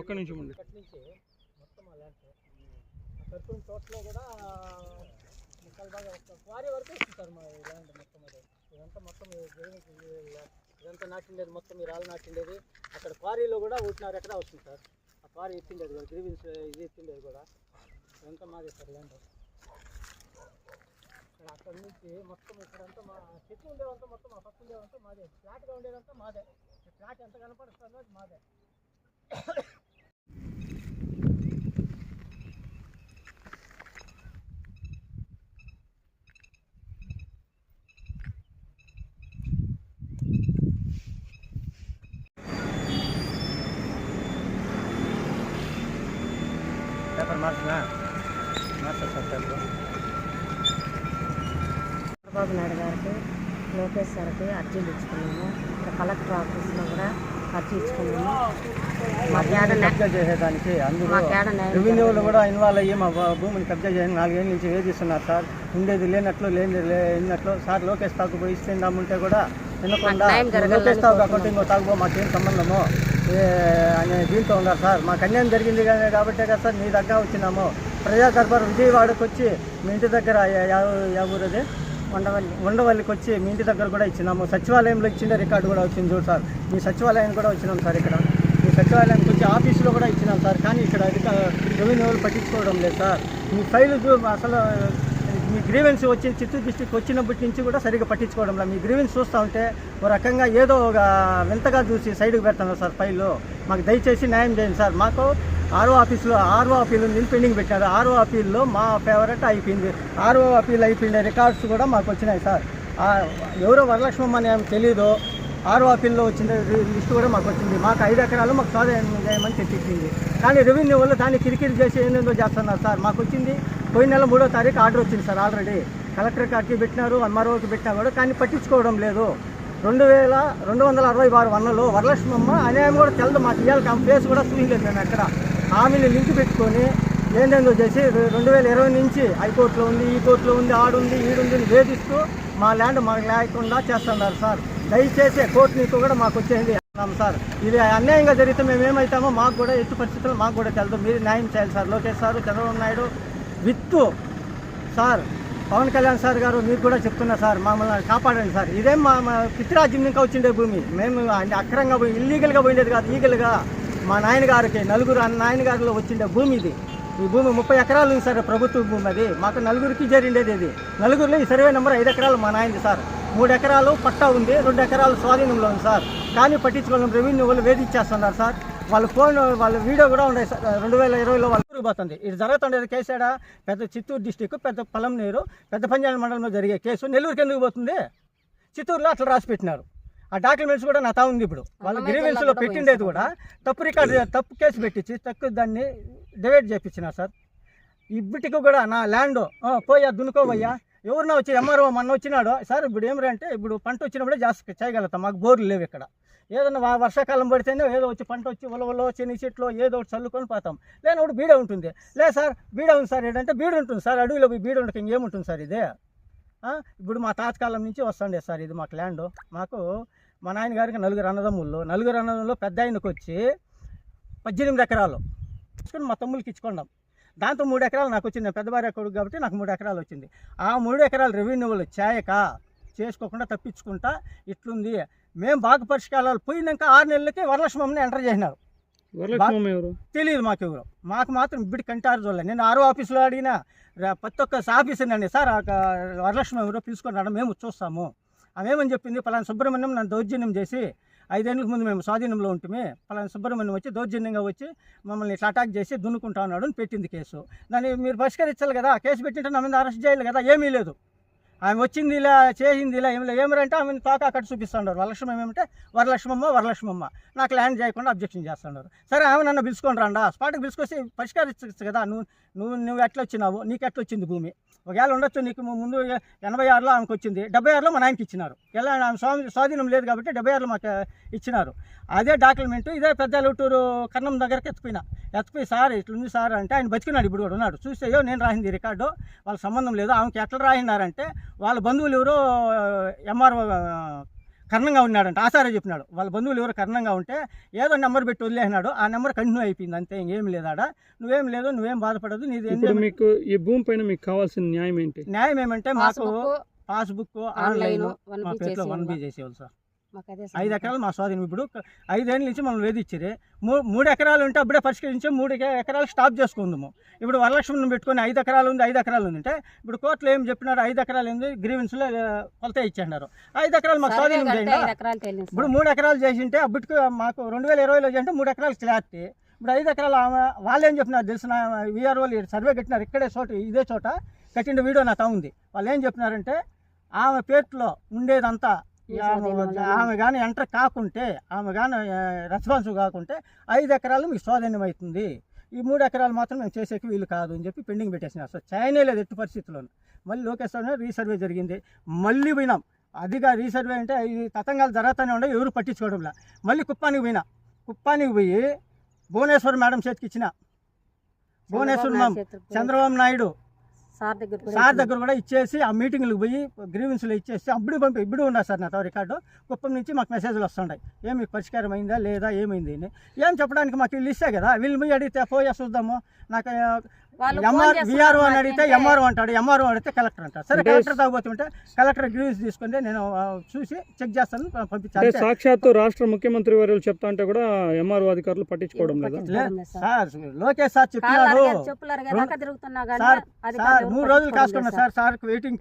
ఒక్క నిమిషం ఉండు. మొత్తం ఆ కర్పూరం తోటలో కూడా ముక్కలు బాగా క్వారీ వరకు వస్తుంది మా ల్యాండ్ మొత్తం అది. ఇదంతా మొత్తం ఇదంతా నాటిండేది మొత్తం ఈ రాళ్ళు నాటిండేది. అక్కడ క్వారీలో కూడా ఒకటిన్నర ఎకరా వస్తుంది సార్. ఆ క్వారీ ఎత్తిండేది కూడా గ్రీవిన్స్ ఇది ఎత్తిండేది కూడా. ఇదంతా మాదే సార్ ల్యాండ్ ఇక్కడ అక్కడ నుంచి మొత్తం ఇక్కడంతా మా చెట్లు ఉండేవంతా మొత్తం మా పక్క ఉండేవంతా మాదే. ఫ్లాట్గా ఉండేదంతా మాదే. ఫ్లాట్ ఎంత కనపడుతుందో అది మాదే. పేపర్ మార్చినా మార్చా సార్ పేపర్ చంద్రబాబు నాయుడు గారికి లోకేష్ గారికి అర్జీలు ఇచ్చుకున్నాము. ఇక్కడ కలెక్టర్ ఆఫీస్లో కూడా ఇచ్చుకున్నాము చేసేదానికి అందరూ రెవెన్యూలు కూడా ఇన్వాల్వ్ అయ్యి మా భూమిని కబ్జా చేసి నాలుగేళ్ళ నుంచి వేధిస్తున్నారు సార్. ఉండేది లేనట్లు లేని లేనట్లు సార్ లోకేష్ తాకు పోయి ఇస్తుందామంటే కూడా వినకుండా లోకేష్ తాగు కాకుండా ఇంకో తాగుబో మాకేం సంబంధము? ఏ అనే దీంతో ఉన్నారు సార్. మాకు అన్యాయం జరిగింది కానీ కాబట్టే కదా సార్ మీ దగ్గర వచ్చినాము. ప్రజా దర్బార్ విజయవాడకు వచ్చి మీ ఇంటి దగ్గర యా ఊరది ఉండవల్లి ఉండవల్లికి వచ్చి మీ ఇంటి దగ్గర కూడా ఇచ్చినాము. సచివాలయంలో ఇచ్చిన రికార్డు కూడా వచ్చింది చూడు సార్. మీ సచివాలయం కూడా వచ్చినాం సార్ ఇక్కడ. మీ సచివాలయానికి వచ్చి ఆఫీసులో కూడా ఇచ్చినాం సార్. కానీ ఇక్కడ అధిక రెవెన్యూ పట్టించుకోవడం లేదు సార్. మీ ఫైల్ చూ- అసలు మీ గ్రీవెన్స్ వచ్చి చిత్తూరు డిస్టిక్ వచ్చినప్పటి నుంచి కూడా సరిగ్గా పట్టించుకోవడం లేదు. మీ గ్రీవెన్స్ చూస్తూ ఉంటే ఓ రకంగా ఏదో ఒక వింతగా చూసి సైడ్కి పెడుతున్నారు సార్ ఫైల్లో మాకు దయచేసి న్యాయం చేయండి సార్. మాకు ఆర్ఓ ఆఫీస్లో ఆర్ఓ అపీల్ ఉంది పెండింగ్ పెట్టారు. ఆర్ఓ అపీల్లో మా ఫేవరెట్ అయిపోయింది. ఆర్ఓ అపీల్ అయిపోయిన రికార్డ్స్ కూడా మాకు వచ్చినాయి సార్. ఎవరో వరలక్ష్మమ్మ అని ఏమో తెలీదు ఆర్ఓ అపీల్లో వచ్చిన లిస్ట్ కూడా మాకు వచ్చింది. మాకు ఐదు ఎకరాలు మాకు స్వాధీనం చేయమని తెప్పించింది కానీ రెవెన్యూ వల్ల దాన్ని కిరికిరి చేసి ఏందో చేస్తున్నారు సార్. మాకు వచ్చింది పోయిన నెల మూడో తారీఖు ఆర్డర్ వచ్చింది సార్ ఆల్రెడీ కలెక్టర్ గారికి పెట్టినారు ఎంఆర్ఓకి పెట్టినా కూడా కానీ పట్టించుకోవడం లేదు. రెండు వేల రెండు వందల అరవై ఆరు వన్లలో వరలక్ష్మమ్మ అన్యాయం కూడా తెలదు. మాకు ఇవ్వాలి కానీ ఫేస్ కూడా చూడలేదు మేము ఎక్కడ. ఆమెని లింక్ పెట్టుకొని ఏందేందో చేసి రెండు వేల ఇరవై నుంచి హైకోర్టులో ఉంది ఈ కోర్టులో ఉంది ఆడుంది ఈడుంది అని వేధిస్తూ మా ల్యాండ్ మాకు లేకుండా చేస్తున్నారు సార్. దయచేసి కోర్టు నీకు కూడా మాకు వచ్చేది అన్నాం సార్. ఇది అన్యాయంగా జరిగితే మేము ఏమవుతామో మాకు కూడా ఎత్తు పరిస్థితులు మాకు కూడా తెలుసు మీరు న్యాయం చేయాలి sir. Lokesh sir Chandrababu Naidu with sir Pawan Kalyan sir గారు మీకు కూడా చెప్తున్నా సార్ మమ్మల్ని కాపాడండి సార్. ఇదేం మా పితృరాజ్యం ఇంకా వచ్చిండే భూమి. మేము అక్రంగా పోయి ఇల్లీగల్గా పోయిండేది కాదు ఈగల్గా మా నాయనగారికి నలుగురు నాయనగారిలో వచ్చిండే భూమి ఇది. ఈ భూమి ముప్పై ఎకరాలు ఉంది సార్ ప్రభుత్వ భూమి అది. మాకు నలుగురికి జరిగిండేది ఇది. నలుగురిలో ఈ సర్వే నెంబర్ ఐదు ఎకరాలు మా నాయనది సార్. మూడు ఎకరాలు పట్టా ఉంది రెండు ఎకరాలు స్వాధీనంలో ఉంది సార్. కానీ పట్టించుకోవడం రెవెన్యూ వాళ్ళు వేధించేస్తున్నారు సార్. వాళ్ళ ఫోన్ వాళ్ళ వీడియో కూడా ఉన్నాయి సార్. రెండు వేల ఇరవైలో వాళ్ళు పోతుంది. ఇది జరుగుతుండేది కేసాడ పెద్ద చిత్తూరు డిస్టిక్ పెద్ద పొలంనేరు పెద్ద పంజాల మండలంలో జరిగే కేసు. నెల్లూరుకి ఎందుకు పోతుంది? చిత్తూరులో అట్లా రాసి పెట్టినారు. ఆ డాక్యుమెంట్స్ కూడా నా తా ఉంది ఇప్పుడు. వాళ్ళ జిల్లాలో కూడా పెట్టిండేది కూడా తప్పు రికార్డు తప్పు కేసు పెట్టించి తక్కువ దాన్ని డివైడ్ చేయించినారు సార్. ఇప్పటికి కూడా నా ల్యాండ్ పోయా దున్నుకోవయ్యా. ఎవరినో వచ్చి ఎంఆర్ఓ మొన్న వచ్చినాడు సార్ ఇప్పుడు ఏమిరా అంటే ఇప్పుడు పంట వచ్చినప్పుడే జాస్తి చేయగలుగుతాం మాకు బోర్లు లేవు ఇక్కడ. ఏదన్నా వర్షాకాలం పడితేనే ఏదో వచ్చి పంట వచ్చి ఉలవలో చెని చెట్లు ఏదో ఒకటి చల్లుకొని పోతాం. లేనప్పుడు బీడ ఉంటుంది. లే సార్ బీడ ఉంది సార్ ఏంటంటే బీడ ఉంటుంది సార్ అడవిలో పోయి బీడ ఉండక ఇంకేముంటుంది సార్ ఇదే? ఆ, ఇప్పుడు మా తాతకాలం నుంచి వస్తుండే సార్ ఇది మాకు ల్యాండ్ మాకు మా నాయనగారికి నలుగురు అన్నదమ్ముళ్ళు నలుగురు అన్నదమ్ముల్లో పెద్ద ఆయనకు వచ్చి పద్దెనిమిది ఎకరాలు తీసుకుని మా తమ్ముళ్ళకి ఇచ్చుకున్నాం. దాంతో మూడు ఎకరాలు నాకు వచ్చింది. పెద్ద భార్య కొడుకు కాబట్టి నాకు మూడు ఎకరాలు వచ్చింది. ఆ మూడు ఎకరాలు రెవెన్యూలు చేయక చేసుకోకుండా తప్పించుకుంటా ఇట్లుంది. మేము బాగా పరిష్కారాలు పోయినాక ఆరు నెలలకి వరలక్ష్మమ్మని ఎంటర్ చేసినారు. తెలియదు మాకు ఎవరు. మాకు మాత్రం ఇప్పటి కంటారు చూడలేదు నేను ఆరో ఆఫీసులో అడిగినా ప్రతి ఒక్క ఆఫీసర్ అండి సార్ వరలక్ష్మి ఎవరో పిలుచుకొని రావడం మేము చూస్తాము. ఆమె ఏమని చెప్పింది పలానా సుబ్రహ్మణ్యం నన్ను దౌర్జన్యం చేసి ఐదేళ్ళకి ముందు మేము స్వాధీనంలో ఉంటుమే. పలానా సుబ్రహ్మణ్యం వచ్చి దౌర్జన్యంగా వచ్చి మమ్మల్ని ఇట్లా అటాక్ చేసి దున్నుకుంటా ఉన్నాడు అని పెట్టింది కేసు. దాన్ని మీరు పరిష్కరించాలి కదా కేసు పెట్టింటే నా మీద అరెస్ట్ చేయాలి కదా ఏమీ లేదు. ఆమె వచ్చింది ఇలా చేసింది ఇలా ఏమి ఏమరంటే ఆమెను తోక అక్కడ చూపిస్తున్నారు వరలక్ష్మమ్మ ఏమంటే వరలక్ష్మమ్మ వరలక్ష్మమ్మ నాకు ల్యాండ్ చేయకుండా అబ్జెక్షన్ చేస్తున్నారు సరే ఆమె నన్ను పిలుచుకొని రండా. స్పాట్కి పిలుచుకొచ్చి పరిష్కరించచ్చు కదా నువ్వు నువ్వు నువ్వు ఎట్లా వచ్చినావు నీకు ఎట్లా వచ్చింది భూమి? ఒకవేళ ఉండొచ్చు నీకు ముందు ఎనభై ఆరులో ఆమెకు వచ్చింది. డెబ్బై ఆరులో మా నాయనకి ఇచ్చినారు. ఎలా ఆమె స్వామి స్వాధీనం లేదు కాబట్టి డెబ్బై ఆరులో మాకు ఇచ్చినారు. అదే డాక్యుమెంట్ ఇదే పెద్ద లూటూరు కన్నం దగ్గరికి ఎత్తుకుపోయినా. ఎత్తుపోయి సార్ ఇట్లుంది సార్ అంటే ఆయన బతికినాడు ఇప్పుడు కూడా ఉన్నాడు. చూసేయో నేను రాసింది రికార్డు వాళ్ళ సంబంధం లేదు. ఆమెకి ఎట్లా రాసినారంటే వాళ్ళ బంధువులు ఎవరో ఎంఆర్ఓ కర్ణంగా ఉన్నాడంట. ఆసారే చెప్పినాడు. వాళ్ళ బంధువులు ఎవరు కర్ణంగా ఉంటే ఏదో నెంబర్ పెట్టి వదిలేసినాడు. ఆ నెంబర్ కంటిన్యూ అయిపోయింది అంతే ఇంకేం లేదాడ. నువ్వేం లేదు నువ్వేం బాధపడదు నీది మీకు ఈ భూమి పైన మీకు కావాల్సిన న్యాయం ఏంటి? న్యాయం ఏమంటే మాకు పాస్బుక్, పాస్బుక్ ఆన్లైన్ మా బి పేరులో వన్ బి చేసేవాళ్ళం. సార్. ఐదు. ఎకరాలు మా స్వాధీనం. ఇప్పుడు ఐదేళ్ళ నుంచి మనం వేధిచ్చిరి మూ మూడు ఎకరాలు ఉంటే అప్పుడే పరిష్కరించి మూడు ఎక- ఎకరాలు స్టాప్ చేసుకుందాము. ఇప్పుడు వరలక్ష్మిని పెట్టుకొని ఐదు ఎకరాలు ఉంది ఐదు ఎకరాలు ఉంది అంటే ఇప్పుడు కోర్టులో ఏం చెప్పినారు? ఐదు ఎకరాలు ఉంది గ్రీవెన్స్లో కొలత ఇచ్చారు ఐదు ఎకరాలు మాకు స్వాధీనం చేయండి ఇప్పుడు. మూడు ఎకరాలు చేసింటే అప్పటికి మాకు రెండు వేల ఇరవైలో చేసింటే మూడు ఎకరాలు క్లారిటీ ఇప్పుడు ఐదు ఎకరాలు ఆమె వాళ్ళు ఏం చెప్పినారు తెలిసిన వీఆర్ వాళ్ళు సర్వే కట్టినారు ఇక్కడే చోట ఇదే చోట కట్టిన వీడియో నాతో ఉంది. వాళ్ళు ఏం చెప్పినారంటే ఆమె పేరులో ఉండేదంతా ఆమె కానీ ఎంటర్ కాకుంటే ఆమె కానీ రెస్పాన్సివ్ కాకుంటే ఐదు ఎకరాలు మీకు స్వాధీనం అవుతుంది. ఈ మూడు ఎకరాలు మాత్రం మేము చేసేకి వీలు కాదు అని చెప్పి పెండింగ్ పెట్టేసినారు సో చైనే లేదు ఎట్టి పరిస్థితుల్లో మళ్ళీ లోకేష్ రావు రీసర్వే జరిగింది. మళ్ళీ పోయినాం. అదిగా రీసర్వే అంటే ఇది తతంగాలు జరుగుతూనే ఉండే ఎవరు పట్టించుకోవడంలా మళ్ళీ కుప్పానికి పోయినా. కుప్పానికి పోయి భువనేశ్వర్ మేడం చేతికి ఇచ్చిన. భువనేశ్వర్ మ్యామ్ చంద్రబాబు నాయుడు సార్ దగ్గర కూడా సార్ దగ్గర కూడా ఇచ్చేసి ఆ మీటింగ్లకు పోయి గ్రీవెన్స్లో ఇచ్చేసి అప్పుడు పంపి ఇప్పుడు ఉన్నా సార్ నాతో రికార్డు. కుప్పం నుంచి మాకు మెసేజ్లు వస్తుంటాయి. ఏం మీకు పరిష్కారం అయిందా లేదా ఏమైంది అని. ఏం చెప్పడానికి మాకు వీళ్ళు ఇస్తే కదా వీళ్ళు పోయి అడిగితే పోయి చూద్దాము. నాకు విఆర్ఓ అని అడిగితే ఎంఆర్ఓ అంటాడు ఎంఆర్ఓ అడిగితే కలెక్టర్ అంటారు సరే కలెక్టర్ తాగబోతుంటే కలెక్టర్ గ్రీవెన్స్ తీసుకుంటే నేను చూసి చెక్ చేస్తాను పంపించాను సాక్షాత్తు రాష్ట్ర ముఖ్యమంత్రి వర్యులు చెప్తా అంటే కూడా ఎంఆర్ఓ అధికారులు పట్టించుకోవడం లేదా? సార్. సార్ లోకేష్ సార్ చెప్పినాడు సార్ సార్ మూడు రోజులు కాసుకున్నా సార్. సార్కి వెయిటింగ్